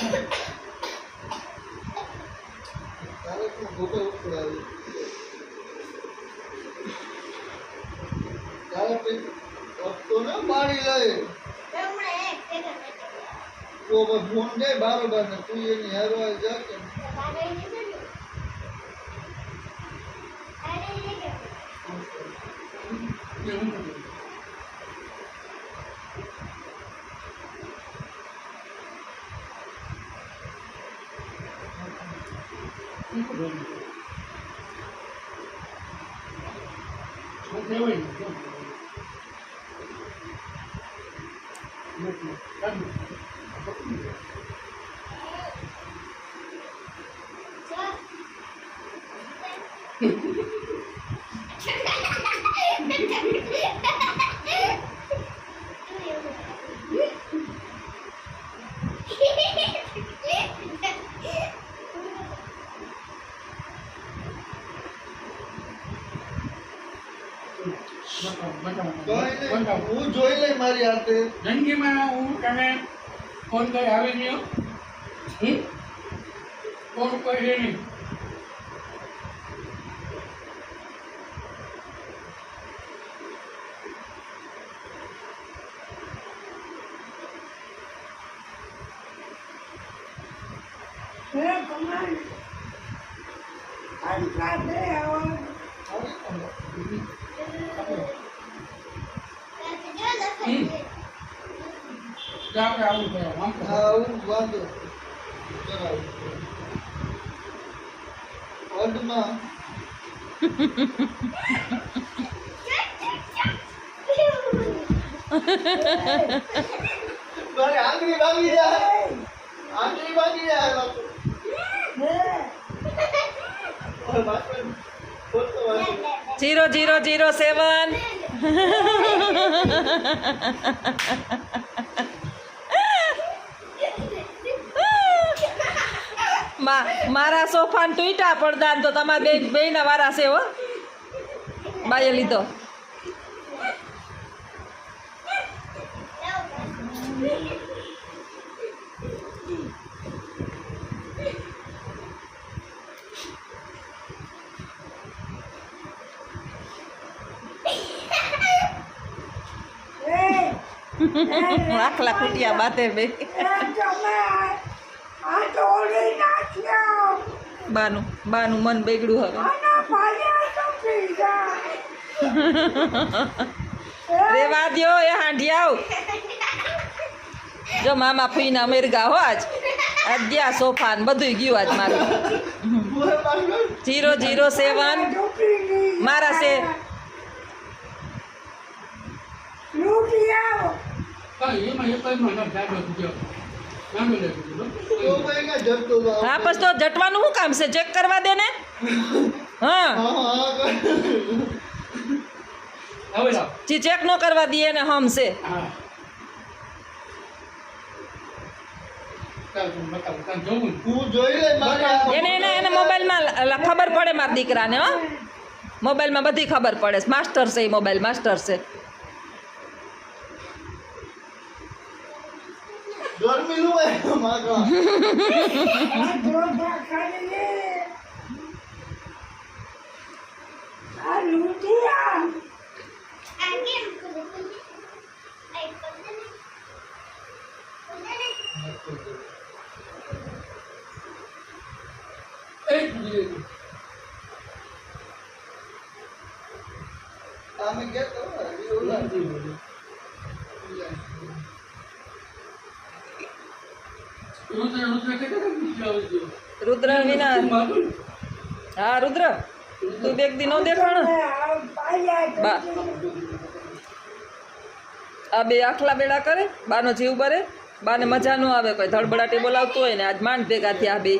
બારોબાર તું એની હારવા જા કે કઈ નહીં હું જોઈ લઈ મારી હાથે. જિંદગીમાં હું તમે ફોન કરી આવી ગયો? હમ? ફોન કરી નહીં. જાવે આવું વાંધો. કરાવું વડમાં આંગળી ભાગી જાય આંગળી ભાગી જાય બાપુ. ઓય બાપુ, ખોટો વાંધો. Zero zero zero seven. મારા સોફાન તૂટ્યા પડદા તો તમારા બે બેના વારા છે હો. બાએ લીધો. આખલા કુટિયા બાતે બે. બાનું બાનું મન બગડ્યું હવે. રેવા દો એ હાંડી આવ. જો મામા ફૂઈના મેરગા હો આજ. અદ્યા સોફા ને બધું ગયું આજ મારું. Zero zero, seven. મારા છે કાંઈ એમાં એક જ માં જાડો થયો જાડો લઈ લીધો તો ભાઈ કાંઈ જતો હતો. હા પછી તો જટવાનું શું કામ છે ચેક કરવા દે ને હા હા, હા, હવે લાવ જે ચેક ન કરવા દઈએ ને હમ છે હા ચાલ તું બતાવ તાર જોવું ને. હું જોઈ લઈ મારી હાથે. એને એને એને મોબાઈલમાં લ- લ- ખબર પડે મારા દીકરાને હો મોબાઈલમાં બધી ખબર પડે માસ્ટર છે એ મોબાઈલ માસ્ટર છે ગરમીનું ભાઈ માગવા. એક મિનિટ. આમે કહેતો હોય, એ ઓલા. રુદ્ર રુદ્ર કેટલા બીજો આવી ગયો રુદ્ર વિના મારું હા, રુદ્ર, તું બે દી નો દેખાણ. આ બે આખલા બેડા કરે, બાનો જીવ બરે, બાને મજા ન આવે કોઈ ધડબડાટી બોલાવતું હોય ને, આજ માંડ ભેગા થયા બે.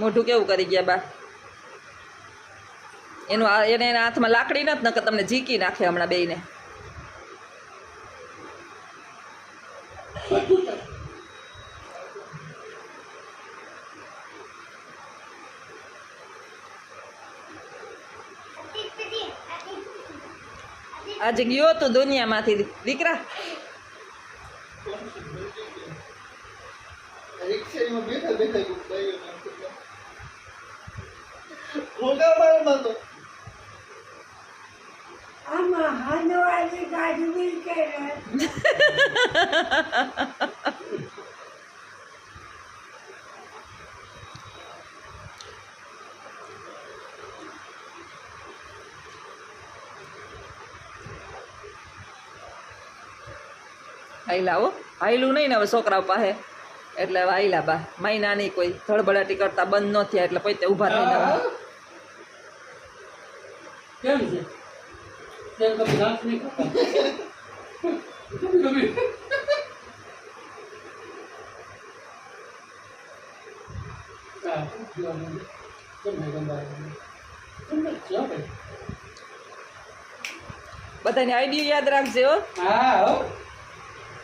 મોઢું કેવું કરી ગયા બા? એનું એને એના હાથમાં લાકડી નથી નકર તમને ઝીકી નાખે હમણાં બેયને. આજે ગયો તું દુનિયામાંથી દીકરા. હાઈલા હો. હાઈલું નહીં ને હવે છોકરા પાસે. એટલે હવે હાઈલા બા. મહિના નહીં કોઈ. ધડબડાટી કરતા બંધ ન થયા એટલે પોતે ઊભા થઈને હવે. કેમ છે? તેમ નહીં કરતા? બધાની આઈડિયો યાદ રાખજે હો.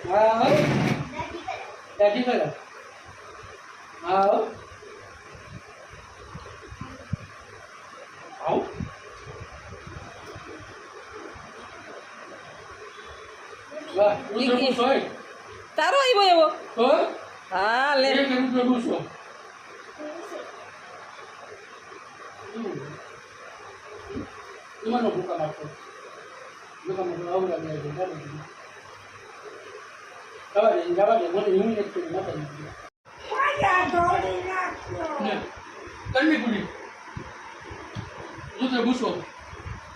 હા હો હા હો દાદી કરો? હા હો આવો. વાહ ઈ- ઈ ઈ- સોય તારો આવ્યો એવો? હો? હા લે. તમારો ભૂકા દે છે? જાડે છે. સવારે જવા દે હું એક કરી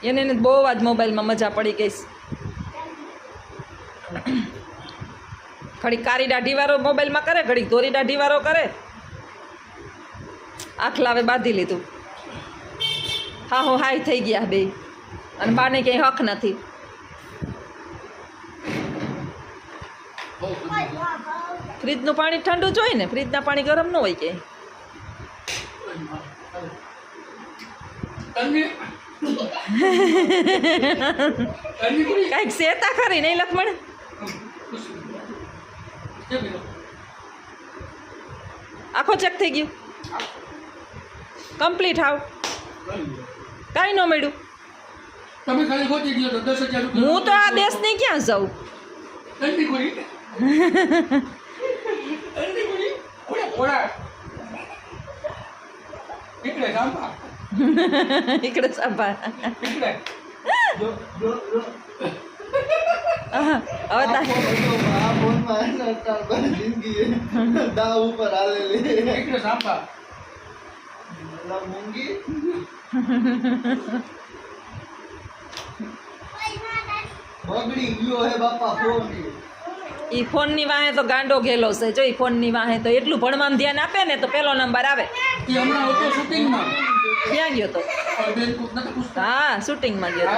એને એને બહુ જ મોબાઈલમાં મજા પડી ગઈ ઘડી કારી દાઢી વાળો મોબાઈલમાં કરે ઘડી ધોરી દાઢી વાળો કરે આખલાવે બાંધી લીધું હા હો હાઈ થઈ ગયા બે અને બાને ક્યાંય હક નથી બહુ બધું ફ્રીજનું પાણી ઠંડુ જ હોય ને ફ્રીજના પાણી ગરમ ન હોય કે. કાંઈક શેતા ખરી નહીં લખમણ? આખો ચેક થઈ ગયું. કમ્પ્લીટ આવ કાંઈ ન મળ્યું. હું તો આ દેશની ક્યાં જાઉં? કંડી પૂરી કંડી પૂરી ઓળા ઓળા નીકળે સાંભા इकडे सांभाळ નીકળે જો જો જો આહા, હવે આ તા ફોન હતો, આ ફોનમાં એના કારણે જિંદગી દાવ ઉપર હાલેલી નીકળે સાંભા અલા મૂંગી બગડી ગયો હે બાપા ફોન ઈ ફોનની વાહે તો ગાંડો ગેલો છે. જો ઈ ફોનની વાહે તો એટલું ભણવામાં ધ્યાન આપે ને તો પહેલો નંબર આવે. એ ક્યાં ગયો તો? હા શૂટિંગમાં ગયો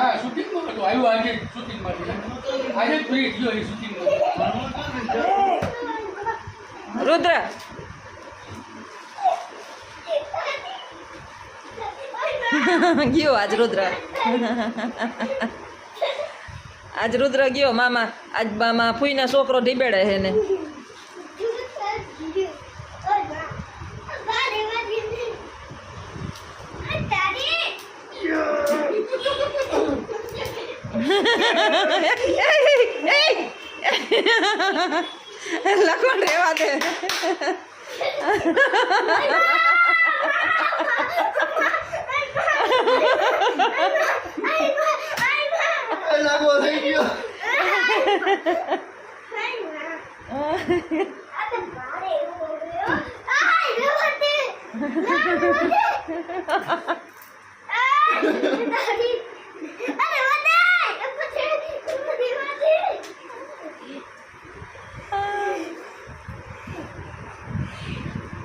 રુદ્ર. ગયો આજ રુદ્ર. આજ રુદ્ર ગયો મામા આજ મામા ફૂઈના છોકરો ઢીબેડે હે ને. લખણ રેવા દે. એ લાગો થઈ ગયો.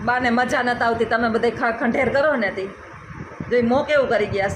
બાને મજા નતા આવતી. તમે બધા ખંઠેર કરો ને તે. જોઈ, મો કેવું કરી ગયા.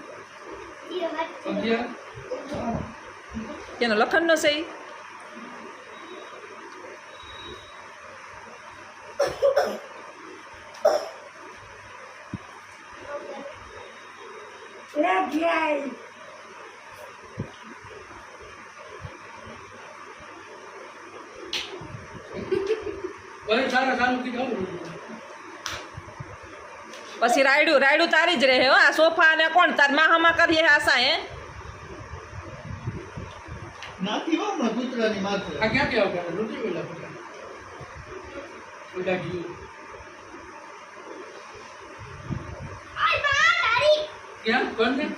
કેનો લખનનો સારું પછી રાયડું રાયડું તારી જ રહે હો. આ સોફા ને કોણ? તાર માહામાં કરીએ આશા હે? નાખી હો હમણાં કૂતરાની માથે આ ક્યાંથી આવતા રુચિ પેલા બધા બધા જીવ ક્યાં કોણ આવે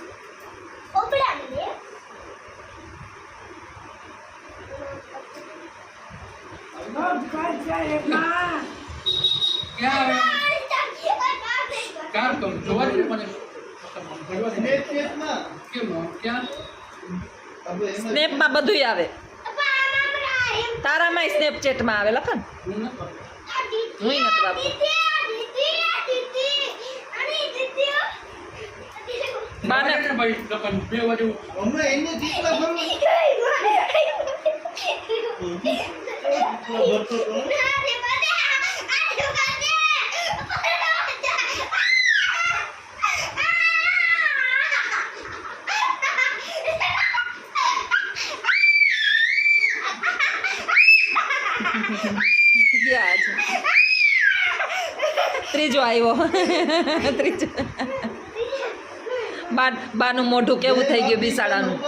કાર તો જોવા દે મને કેમ ક્યાં સ્નેપમાં બધુંય આવે. તારામાંય સ્નેપચેટમાં આવે લખન હું નથી બાને જોવા દે ને ભાઈ લખન બે બાજુ હમણાં એને ચીકલા ભરવા ભરતો તો ગયા છે ત્રીજો આવ્યો. ત્રીજો. બા બાનું મોઢું કેવું થઈ ગયું બિસાડાનું?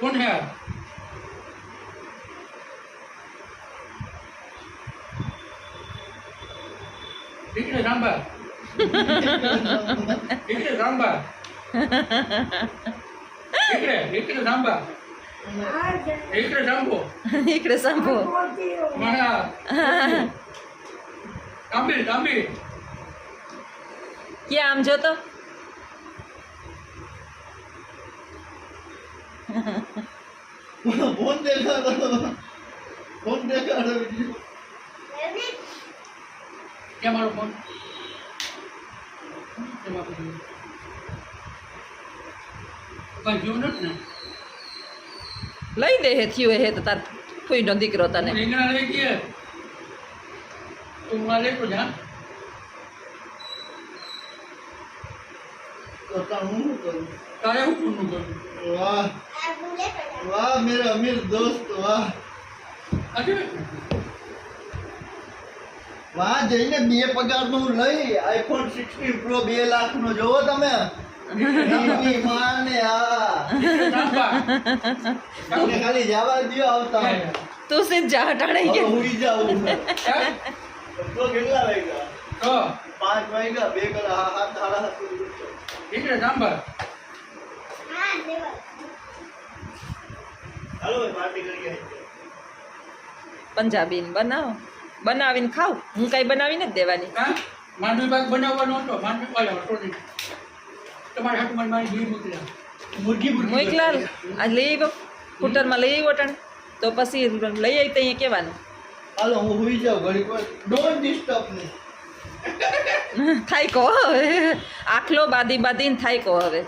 કોણ હે? રાંબા इकडे थांबा इकडे थांबो इकडे थांबी મારા. તાંબી તાંબી આમ જોતો? ફોન દેખાડો. ફોન દેખાડો બીજું. ક્યાં મારો ફોન કેમ આપી દીધો? કાંઈ જોયું નથી ને લઈ દે હે થયું હે તો તાર ફૂઈનો દીકરો તને રીંગણા લઈ ગયે તું મારે તો જા તો તાર હું શું કરું તારે હું પૂર્ણ કરું વાહ વાહ મેરા અમીર દોસ્ત વાહ આજે વાહ જઈને બે પગારનું લઈ આઈફોન સિક્સટીન પ્રો બે લાખનો જોવો તમે ખાલી જવા દ્યો આવતા? તું સીધ જા હવે કે? ઉડી ક્યાં? તો કેટલા વાગ્યા? તો? પાંચ વાગ્યા બે કલાક હાથ સાડા હાથ સુધી ઉઠ્યો. દીકરી રાંબા હાલો પાર્ટી કરીએ. પંજાબીને બનાવો. બનાવીને ખાવ. હું કાંઈ બનાવીને જ દેવાની. માંડવી પાક બનાવવાનો હતો. માંડવી પાક તમારા મારી મુરગી મોકલા આજ લઈ આવ્યો સ્કૂટરમાં લઈ આવ્યો ટાણે તો પછી લઈ આવી તો અહીંયા કહેવાનું હાલો હું હોઈ જાઉં ઘડી ડોન્ટ ડિસ્ટર્બ મી થાય કહો હવે. આખલો બાદી બાદીને થાય કહો હવે.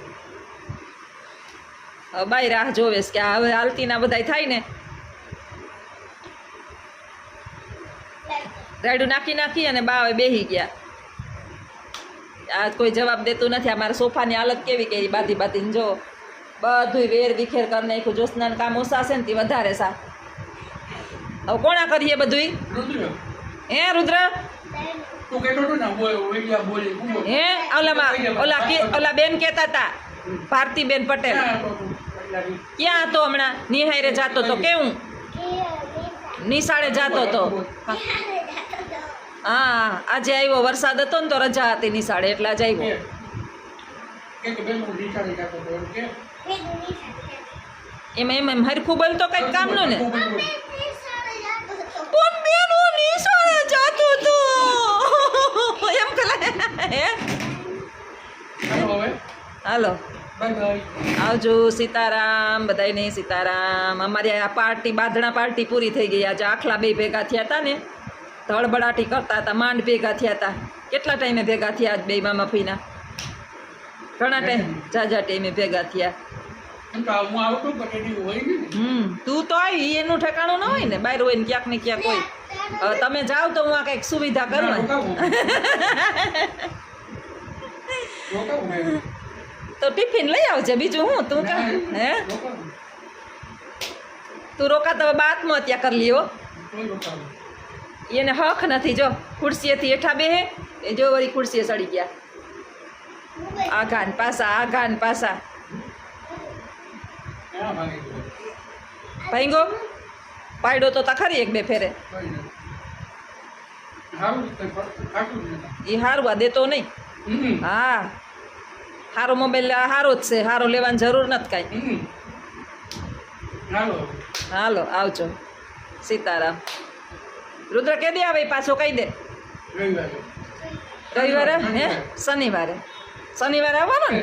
બાય રાહ જોવે કે હવે હવે હાલતીના બધાય થાય ને. રાયડું નાખી નાખી અને બા હવે બેહી ગયા. આ કોઈ જવાબ દેતું નથી. આ મારા સોફાની હાલત કેવી કે બાધી બાધીને જો બધુંય વેર વિખેર કરી નાખ્યું. જ્યોત્સનાનું કામ ઓછા છે ને તે વધારે સા. હવે કોણા કરીએ બધુંય? રુદ્ર. હે રુદ્ર? હું ઓલામાં ઓલા કે ઓલા બેન કહેતા હતા ભારતીબેન પટેલ. ક્યાં હતો ક્યાં હતો હમણાં? નિહાયરે જાતો તો કેવું? નિશાળે જાતો તો. હા આજે આવ્યો વરસાદ હતો ને તો રજા હતી નિશાળે એટલે આજે આવ્યો એમ એમાં એમ હરખું બોલતો કંઈક કામનું ને. હાલો આવજો સીતારામ બધાયને સીતારામ. અમારી આ પાર્ટી બાંધણા પાર્ટી પૂરી થઈ ગઈ. આજે આખલા બે ભેગા થયા હતા ને. ધડબડાટી કરતા હતા માંડ ભેગા થયા હતા. કેટલા ટાઈમે ભેગા થયા આજ બે મામા ફીના ઘણા ટાઈમ જાજા ટાઈમે ભેગા થયા. હમ તું તો એનું ઠેકાણું ન હોય ને બહાર હોય ને ક્યાંક ને ક્યાંક હોય. તમે જાઓ તો હું આ કંઈક સુવિધા કરું. તો ટિફિન લઈ આવજે બીજું હું તું કા? હે? તું રોકાતા બાતમાં અત્યા કરી લ્યો. એને હક નથી. જો ખુરશીએથી હેઠા બેહે એ જો વળી ખુરશીએ સડી ગયા. આઘાન ઘાન પાસા. આ ઘાન પાસા ભાઈગો પાડ્યો તો તા ખરી એક બે ફેરે. એ હારવા આ દેતો નહીં. હા. સારો મોબાઈલ સારો જ છે. સારો લેવાની જરૂર નથી કાંઈ. હાલો. હાલો આવજો. સીતારામ. રુદ્ર કે દે આવે પાછો કહી દે. રવિવારે. હે? શનિવારે. શનિવારે આવવાનો ને?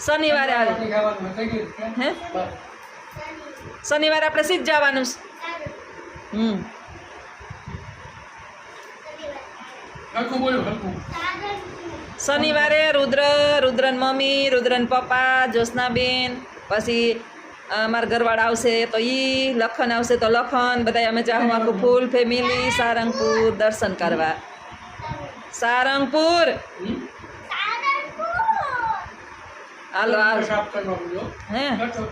શનિવારે આવે? હે? શનિવારે આપણે સીધ જવાનું? છે હમ શનિવારે રુદ્ર રુદ્રન મમ્મી રુદ્રન પપ્પા જ્યોત્સનાબેન પછી અ, મારા ઘરવાળા આવશે તો ઈ લખન આવશે તો લખન બધા અમે જાઉં આખું ફૂલ ફેમિલી સારંગપુર દર્શન કરવા. સારંગપુર? હાલો જો. હે? કરતો.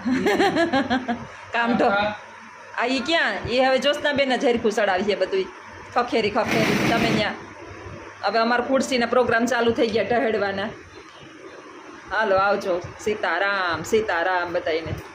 કામ તો આ ઈ ક્યાં? એ હવે જ્યોત્સનાબેન જ હરખું ચડાવી છે બધું ખખેરી ખખેરી. તમે ત્યાં હવે અમારા ખુરશીના પ્રોગ્રામ ચાલુ થઈ ગયા ઢહેડવાના. હાલો આવજો. સીતારામ સીતારામ બધાઈને